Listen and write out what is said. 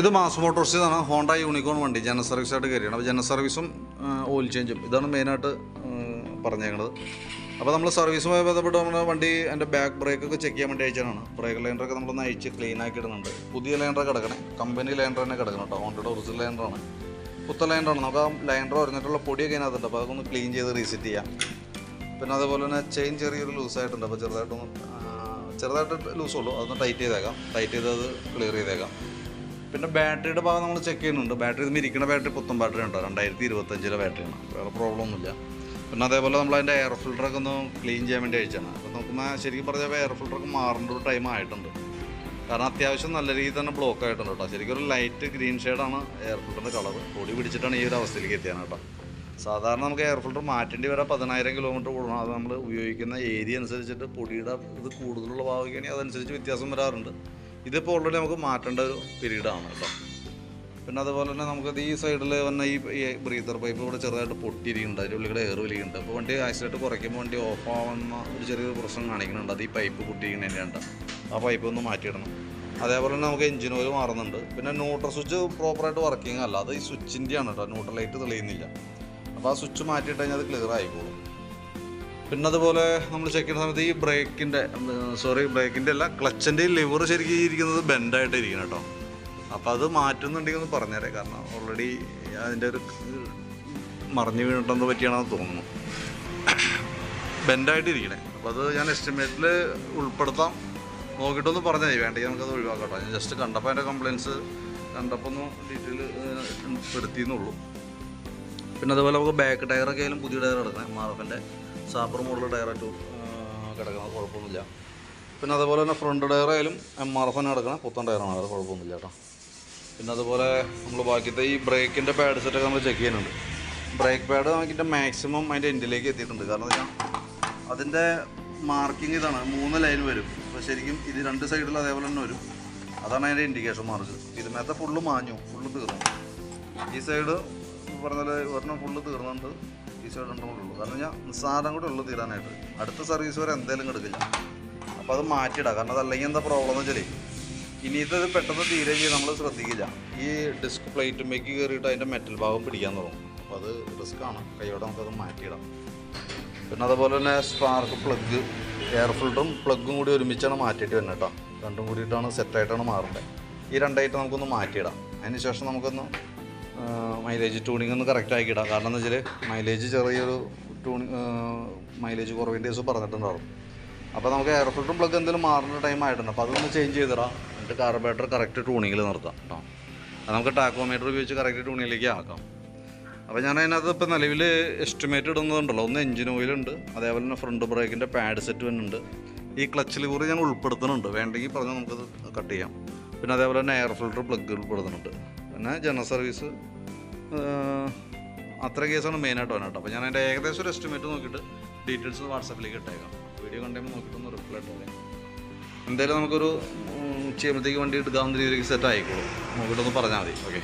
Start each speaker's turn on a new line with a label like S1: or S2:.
S1: ഇത് Mass Motors ഇതാണ്. Honda Unicorn വണ്ടി. ജനറൽ സർവീസ് ആയിട്ട് കയറിയാണ് അപ്പോൾ ജനറൽ സർവീസും ഓയിൽ ചേഞ്ചും. ഇതാണ് മെയിനായിട്ട് പറഞ്ഞേക്കുന്നത് അപ്പോൾ നമ്മൾ സർവീസുമായി ബന്ധപ്പെട്ട് നമ്മുടെ വണ്ടി എന്റെ ബാക്ക് ബ്രേക്കൊക്കെ ചെക്ക് ചെയ്യാൻ വേണ്ടി അയച്ചതാണ്. ബ്രേക്ക് ലൈനറൊക്കെ നമ്മളൊന്ന് അയച്ച് ക്ലീൻ ആക്കി ഇടുന്നുണ്ട്. പുതിയ ലൈനർ കിടക്കണേ. കമ്പനി ലൈനർ തന്നെ കിടക്കണം കേട്ടോ ഹോണ്ടയുടെ ഒറിജിനൽ ലൈനറാണ് പുത്ത ലൈനറാണ് നമുക്ക് ആ ലൈനർ പറഞ്ഞിട്ടുള്ള പൊടിയൊക്കെ അതിനകത്തുണ്ട്. അപ്പോൾ അതൊന്ന് ക്ലീൻ ചെയ്ത് റീസെറ്റ് ചെയ്യാം. പിന്നെ അതുപോലെ തന്നെ ചെയിൻ ചെറിയൊരു ലൂസായിട്ടുണ്ട് അപ്പോൾ ചെറുതായിട്ടൊന്ന് ചെറുതായിട്ട് ലൂസുള്ളൂ അതൊന്ന് ടൈറ്റ് ചെയ്തേക്കാം. ടൈറ്റ് ചെയ്ത് അത് ക്ലിയർ ചെയ്തേക്കാം. പിന്നെ ബാറ്ററിയുടെ ഭാഗം നമ്മൾ ചെക്ക് ചെയ്യുന്നുണ്ട്. ബാറ്ററി ഇതിൽ ഇരിക്കുന്ന ബാറ്ററി പുത്തൻ ബാറ്ററി ഉണ്ടോ? രണ്ടായിരത്തി ഇരുപത്തഞ്ചിലെ ബാറ്ററിയാണ് വേറെ പ്രോബ്ലം ഒന്നുമില്ല. പിന്നെ അതേപോലെ നമ്മൾ അതിന്റെ എയർ ഫിൽറ്ററൊക്കെ ഒന്ന് ക്ലീൻ ചെയ്യാൻ വേണ്ടി അയച്ചാണ് അപ്പോൾ നോക്കുമ്പോൾ ശരിക്കും പറഞ്ഞാൽ എയർ ഫിൽറ്ററൊക്കെ മാറേണ്ട ഒരു ടൈം ആയിട്ടുണ്ട്. കാരണം അത്യാവശ്യം നല്ല രീതിയിൽ തന്നെ ബ്ലോക്ക് ആയിട്ടുണ്ട് കേട്ടോ. ശരിക്കും ഒരു ലൈറ്റ് ഗ്രീൻ ഷെയ്ഡാണ് എയർ ഫിൽറ്ററിന്റെ കളർ പൊടി പിടിച്ചിട്ടാണ് ഈ ഒരു അവസ്ഥയിലേക്ക് എത്തിയാണ് കേട്ടോ. സാധാരണ നമുക്ക് എയർ ഫിൽട്ടർ മാറ്റേണ്ടി വരാൻ പതിനായിരം കിലോമീറ്റർ കൂടണം അത് നമ്മൾ ഉപയോഗിക്കുന്ന ഏരിയ അനുസരിച്ചിട്ട് പൊടിയുടെ ഇത് കൂടുതലുള്ള ഭാഗമാണെങ്കിൽ അതനുസരിച്ച് വ്യത്യാസം വരാറുണ്ട്. ഇതിപ്പോൾ ഓൾറെഡി നമുക്ക് മാറ്റേണ്ട ഒരു പീരീഡാണ് കേട്ടോ. പിന്നെ അതുപോലെ തന്നെ നമുക്കത് ഈ സൈഡിൽ വന്ന ഈ ബ്രീതർ പൈപ്പ് ഇവിടെ ചെറുതായിട്ട് പൊട്ടിയിരിക്കുന്നുണ്ട്. അതിന്റെ ഉള്ളിൽ എയർ വലിയുണ്ട് അപ്പോൾ വണ്ടി ആക്സിഡന്റ് കുറയ്ക്കുമ്പോൾ വണ്ടി ഓഫ് ആവുന്ന ഒരു ചെറിയൊരു പ്രശ്നം കാണിക്കുന്നുണ്ട്. അത് ഈ പൈപ്പ് പൊട്ടിയിരിക്കുന്നതിന്റെ ആ പൈപ്പ് ഒന്ന് മാറ്റിയിടണം. അതേപോലെ തന്നെ നമുക്ക് എഞ്ചിൻ ഓയിൽ മാറുന്നുണ്ട്. പിന്നെ ന്യൂട്രൽ സ്വിച്ച് പ്രോപ്പറായിട്ട് വർക്കിംഗ് അല്ല. അത് ഈ സ്വിച്ചിന്റെയാണ് കേട്ടോ. ന്യൂട്രൽ ലൈറ്റ് തെളിയുന്നില്ല. അപ്പോൾ ആ സ്വിച്ച് മാറ്റിയിട്ട് കഴിഞ്ഞാൽ അത് ക്ലിയർ ആയിക്കോളും. പിന്നെ അതുപോലെ നമ്മൾ ചെക്ക് ചെയ്യുന്ന സമയത്ത് ഈ ബ്രേക്കിന്റെ സോറി ബ്രേക്കിന്റെ അല്ല ക്ലച്ചിന്റെ ലിവർ ശരിക്കും ഇരിക്കുന്നത് ബെൻഡായിട്ട് ഇരിക്കണം കേട്ടോ അപ്പോൾ അത് മാറ്റുന്നുണ്ടെങ്കിൽ ഒന്ന് പറഞ്ഞേരെ കാരണം ഓൾറെഡി അതിന്റെ ഒരു മറിഞ്ഞു വീണിട്ടെന്ന് പറ്റിയാണെന്ന് തോന്നുന്നു. ബെൻഡായിട്ട് ഇരിക്കണേ അപ്പോൾ അത് ഞാൻ എസ്റ്റിമേറ്റിൽ ഉൾപ്പെടുത്താം. നോക്കിയിട്ടൊന്ന് പറഞ്ഞാൽ മതി വേണ്ടെങ്കിൽ നമുക്കത് ഒഴിവാക്കാം കേട്ടോ ഞാൻ ജസ്റ്റ് കണ്ടപ്പോൾ അതിന്റെ കംപ്ലയിൻസ് കണ്ടപ്പോൾ ഒന്ന് ഡീറ്റെയിൽ പെടുത്തിയെന്നുള്ളൂ പിന്നെ അതുപോലെ നമുക്ക് ബാക്ക് ടയറൊക്കെ ആയാലും പുതിയ ടയർ കിടക്കണം എം ആർ എഫിന്റെ സാപ്പർ മോഡൽ ടയറായിട്ട് കിടക്കണം കുഴപ്പമൊന്നുമില്ല. പിന്നെ അതുപോലെ തന്നെ ഫ്രണ്ട് ടയർ ആയാലും എം ആർ എഫ് തന്നെ കിടക്കണം പുത്തൻ ടയറാണ് അത് കുഴപ്പമൊന്നുമില്ല കേട്ടോ. പിന്നെ അതുപോലെ നമ്മൾ ബാക്കിയത്തെ ഈ ബ്രേക്കിന്റെ പാഡ് സെറ്റൊക്കെ നമ്മൾ ചെക്ക് ചെയ്യുന്നുണ്ട്. ബ്രേക്ക് പാഡ് നമുക്കിന്റെ മാക്സിമം അതിന്റെ എൻഡിലേക്ക് എത്തിയിട്ടുണ്ട്. കാരണം എന്താ അതിന്റെ മാർക്കിംഗ് ഇതാണ്. മൂന്ന് ലൈൻ വരും. അപ്പോൾ ശരിക്കും ഇത് രണ്ട് സൈഡിൽ അതേപോലെ തന്നെ വരും. അതാണ് അതിന്റെ ഇൻഡിക്കേഷൻ മാർക്ക് ഇതിനകത്ത് ഫുള്ള് മാഞ്ഞു ഫുള്ള് തീർന്നു. ഈ സൈഡ് പറഞ്ഞാൽ ഒരെണ്ണം ഫുള്ള് തീർന്നുണ്ട് ഈശോ സൈഡ് രണ്ടും കൂടെ കാരണം ഞാൻ നിസ്സാരം കൂടെ ഉള്ളു തീരാനായിട്ട്. അടുത്ത സർവീസ് വരെ എന്തേലും കിടക്കില്ല അപ്പോൾ അത് മാറ്റിയിടാം. കാരണം അതല്ലെങ്കിൽ എന്താ പ്രോബ്ലം എന്ന് വെച്ചാൽ ഇനിയത്തെ ഇത് പെട്ടെന്ന് തീരെ ചെയ്ത് നമ്മൾ ശ്രദ്ധിക്കില്ല. ഈ ഡിസ്ക് പ്ലേറ്റുമ്പേക്ക് കയറിയിട്ട് അതിന്റെ മെറ്റൽ ഭാഗം പിടിക്കാൻ തുടങ്ങും. അപ്പോൾ അത് റിസ്ക് ആണ്. കൈയോടെ നമുക്കത് മാറ്റിയിടാം. പിന്നെ അതുപോലെ തന്നെ സ്പാർക്ക് പ്ലഗ് എയർ ഫിൽറ്ററും പ്ലഗും കൂടി ഒരുമിച്ചാണ് മാറ്റിയിട്ട് വരുന്നത് കേട്ടോ. രണ്ടും കൂടിയിട്ടാണ് സെറ്റായിട്ടാണ് മാറേണ്ടത് ഈ രണ്ടായിട്ട് നമുക്കൊന്ന് മാറ്റിയിടാം. അതിന് ശേഷം നമുക്കൊന്ന് മൈലേജ് ട്യൂണിംഗ് ഒന്ന് കറക്റ്റ് ഇടാം. കാരണം എന്ന് വെച്ചാൽ മൈലേജ് ചെറിയൊരു ട്യൂണിങ് മൈലേജ് കുറവിന്റെ ദിവസം പറഞ്ഞിട്ടുണ്ടാവും. അപ്പോൾ നമുക്ക് എയർ ഫിൽറ്ററും പ്ലഗ് എന്തെങ്കിലും മാറുന്ന ടൈം ആയിട്ടുണ്ട്. അപ്പോൾ അതൊന്ന് ചേഞ്ച് ചെയ്തിടാം. എന്നിട്ട് കാർബേറ്റർ കറക്റ്റ് ട്യൂണിങ്ങിൽ നിർത്താം കേട്ടോ. അത് നമുക്ക് ടാക്കോമീറ്റർ ഉപയോഗിച്ച് കറക്റ്റ് ട്യൂണിങ്ങിലേക്ക് ആക്കാം. അപ്പോൾ ഞാൻ അതിനകത്ത് ഇപ്പോൾ നിലവിൽ എസ്റ്റിമേറ്റ് ഇടുന്നതുണ്ടല്ലോ. ഒന്ന് എഞ്ചിൻ ഓയിലുണ്ട് അതേപോലെ തന്നെ ഫ്രണ്ട് ബ്രേക്കിന്റെ പാഡ് സെറ്റ് വരുന്നുണ്ട്. ഈ ക്ലച്ച് കൂടി ഞാൻ ഉൾപ്പെടുത്തുന്നുണ്ട്. വേണ്ടെങ്കിൽ പറഞ്ഞാൽ നമുക്കത് കട്ട് ചെയ്യാം. പിന്നെ അതേപോലെ തന്നെ എയർ ഫിൽറ്റർ പ്ലഗ് ഉൾപ്പെടുത്തുന്നുണ്ട്. പിന്നെ ജനറൽ സർവീസ് അത്ര കേസാണ് മെയിനായിട്ട് വന്നത് അപ്പോൾ ഞാൻ അതിന്റെ ഏകദേശം ഒരു എസ്റ്റിമേറ്റ് നോക്കിയിട്ട് ഡീറ്റെയിൽസ് വാട്സാപ്പിലേക്ക് ഇട്ടേക്കാം. വീഡിയോ കണ്ടുമ്പോൾ നോക്കിയിട്ടൊന്ന് റിപ്ലൈ ഇട്ടേക്കാം എന്തായാലും നമുക്കൊരു ഉച്ചയാകുമ്പോഴത്തേക്ക് വണ്ടി എടുക്കാവുന്ന രീതിയിലേക്ക് സെറ്റ് ആയിക്കോളൂ. നോക്കിയിട്ടൊന്ന് പറഞ്ഞാൽ മതി. ഓക്കെ